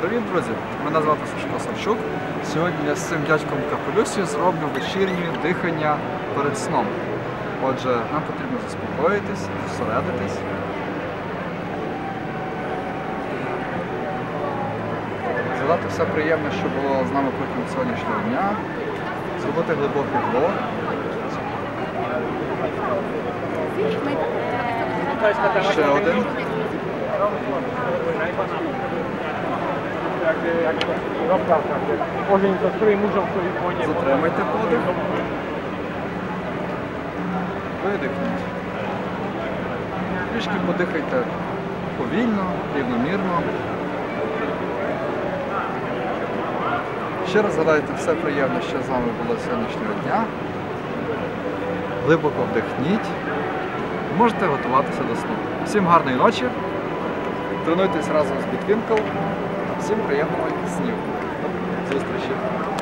Привіт, друзі! Мене звати Сашко Савчук. Сьогодні я з цим дядьком в капелюсі зроблю вечірнє дихання перед сном. Отже, нам потрібно заспокоїтись, зосередитись. Згадати все приємне, що було з нами протягом сьогоднішнього дня, зробити глибокий вдох. Ще один. Muszą sobie płonie. Затримайте подих. Видихніть. Трішки подихайте повільно, рівномірно. Ще раз згадайте все приємне, що з вами було сьогоднішнього дня. Глибоко вдихніть. Можете готуватися до сну. Всім гарної ночі. Тренуйтесь разом з Bitwinkle. Всім приємного. До зустрічі!